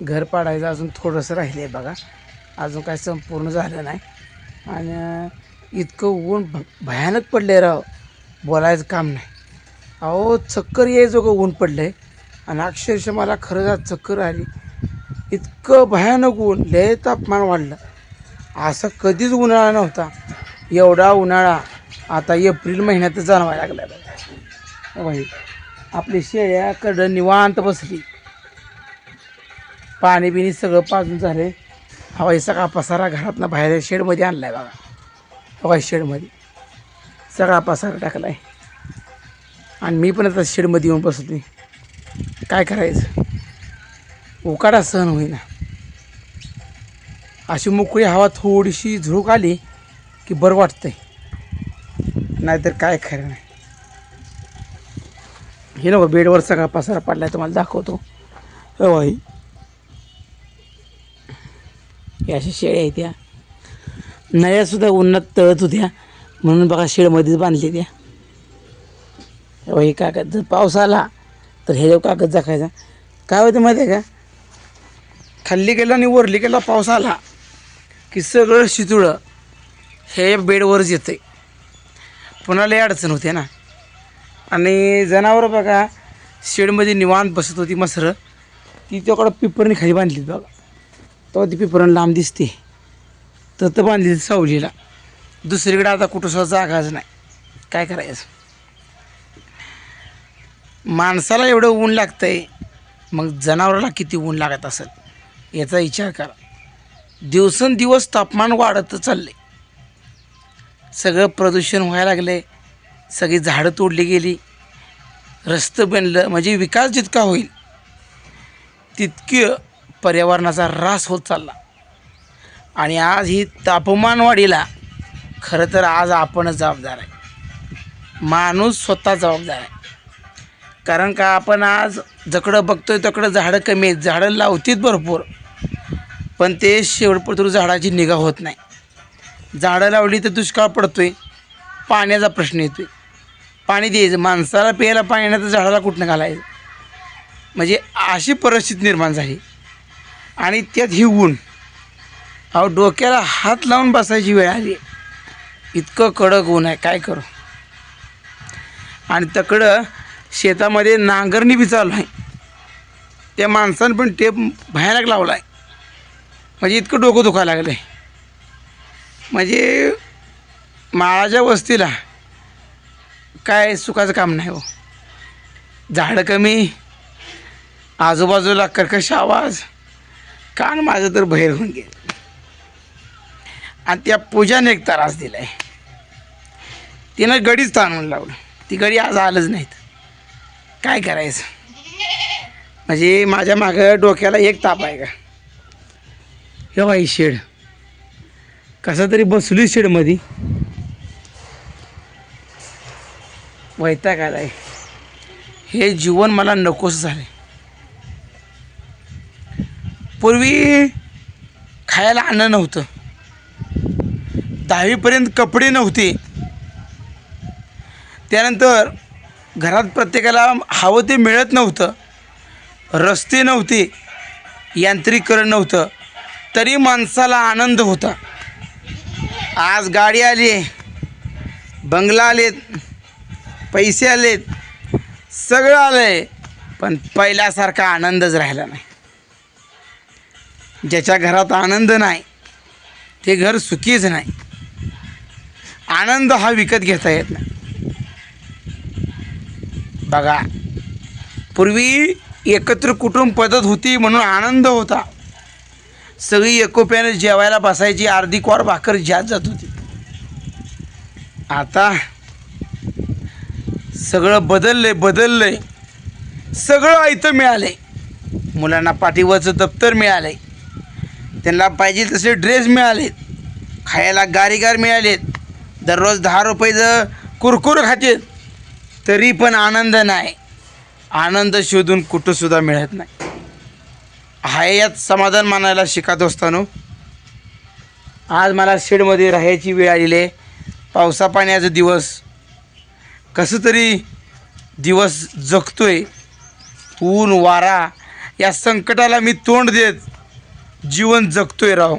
घर पाडायचं अजून थोडंसं राहिलं आहे बघा. अजून काय संपूर्ण झालं नाही. आणि इतकं ऊन भ भयानक पडलं आहे राव. बोलायचं काम नाही. अहो चक्कर यायचं का ऊन पडलं आहे आणि अक्षरशः मला खरंच आज चक्कर आली. इतकं भयानक ऊन लय तापमान वाढलं. असं कधीच उन्हाळा नव्हता. एवढा उन्हाळा आता एप्रिल महिन्यात जाणवायला लागला बघा. बाई आपली शेळ्याकडं निवांत बसली. पाणी बिणी सगळं पाजून झाले. हवाई सगळा पसारा घरातनं बाहेर शेडमध्ये आणला आहे बघा हवाई शेडमध्ये. सगळा पसारा टाकला आहे आणि मी पण आता शेडमध्ये येऊन बसत नाही काय करायचं? उकाडा सहन होईना. अशी मोकळी हवा थोडीशी झुळूक आली की बरं वाटतंय. नाहीतर काय खरं नाही. हे ना बेडवर सगळा पसारा पडला आहे तुम्हाला दाखवतो. हो भाई हे अशा शेळ्या आहेत त्या. नळ्यासुद्धा उन्हात तळत होत्या. म्हणून बघा शेडमध्येच बांधली त्या. हे कागद जर पाऊस आला तर हे कागद दाखायचा काय होतं माहिती आहे का? खाल्ली गेला आणि वरली गेला पाऊस आला की सगळं शितुळं हे बेडवरच येतं पुन्हा लई अडचण होते ना. आणि जनावरं बघा शेडमध्ये निवांत बसत होती मसरं. ती त्याकडं पिपरनी खाली बांधली बघा. तेव्हा ती पिपरण लांब दिसते. तर तर बांधली सावलीला. दुसरीकडे आता कुठं सुद्धा जागाच नाही. काय करायचं? माणसाला एवढं ऊन लागतं आहे मग जनावराला किती ऊन लागत असेल? याचा विचार करा. दिवसेंदिवस तापमान वाढत चालले सगळं प्रदूषण व्हायला लागले सगळी झाडं तोडली गेली. रस्तं बनलं म्हणजे विकास जितका होईल तितकं पर्यावरणाचा ऱ्हास होत चालला. आणि आज ही तापमान वाढीला खरं तर आज आपणच जबाबदार आहे. माणूस स्वतः जबाबदार आहे. कारण का आपण आज जकडं बघतोय तकडं झाडं कमी आहेत. झाडं लावतीत भरपूर. पण ते शेवटपर्यंत झाडाची निगा होत नाही. झाडं लावली तर दुष्काळ पडतो आहे पाण्याचा प्रश्न येतो आहे पाणी द्यायचं. माणसाला प्यायला पाणी नाही तर झाडाला कुठनं घालायचं? म्हणजे अशी परिस्थिती निर्माण झाली. आणि त्यात ही ऊन. अहो डोक्याला हात लावून बसायची वेळ आली. इतकं कडक ऊन आहे काय करू? आणि तकडं शेतामध्ये नांगरणी बी चालू आहे. त्या माणसानं पण टेप भयानक लावला आहे म्हणजे इतकं डोकं दुखायला लागलं आहे म्हणजे माळाच्या वस्तीला काय सुखाचं काम नाही हो. झाडं कमी आजूबाजूला कर्कश आवाज कान माझं तर बहिर होऊन गेलं. आणि त्या पूजाने एक त्रास दिला आहे तिनं गडीच ताणून लावलं. ती गडी आज आलंच नाहीत. काय करायचं? म्हणजे माझ्या मागं डोक्याला एक ताप आहे का? हे बाई शेड. कसं तरी बसली शेडमध्ये. वैताग काय हे जीवन मला नकोस आहे पूर्वी खायला अन्न नव्हतं. दहावीपर्यंत कपडे नव्हते. त्यानंतर घरात प्रत्येकाला हवं ते मिळत नव्हतं. रस्ते नव्हते. यांत्रिकरण नव्हतं. तरी माणसाला आनंद होता. आज गाडी आली बंगला आलेत. पैसे आलेत. सगळं आलं आहे पण पहिल्यासारखा आनंदच राहिला नाही. ज्याच्या घरात आनंद नाही ते घर सुखीच नाही. आनंद हा विकत घेता येत नाही. बघा पूर्वी एकत्र कुटुंब पद्धत होती म्हणून आनंद होता. सगळी एकोप्याने जेवायला बसायची अर्धी क्वार भाकर ज्यात जात होती. आता सगळं बदललंय बदललंय. सगळं आयतं मिळालंय. मुलांना पाठीवरचं दप्तर मिळालंय. त्यांना पाहिजे तसे ड्रेस मिळालेत. खायला गारीगार मिळालेत. दररोज दहा रुपयेचं कुरकुर खातेत तरी पण आनंद नाही. आनंद शोधून कुठंसुद्धा मिळत नाही. हाय यात समाधान मानायला शिकत असताना आज मला शेडमध्ये राहायची वेळ आलेली आहे. पावसा पाण्याचा दिवस. कसं तरी दिवस जगतोय. ऊन वारा या संकटाला मी तोंड देत जीवन जगतोय राव.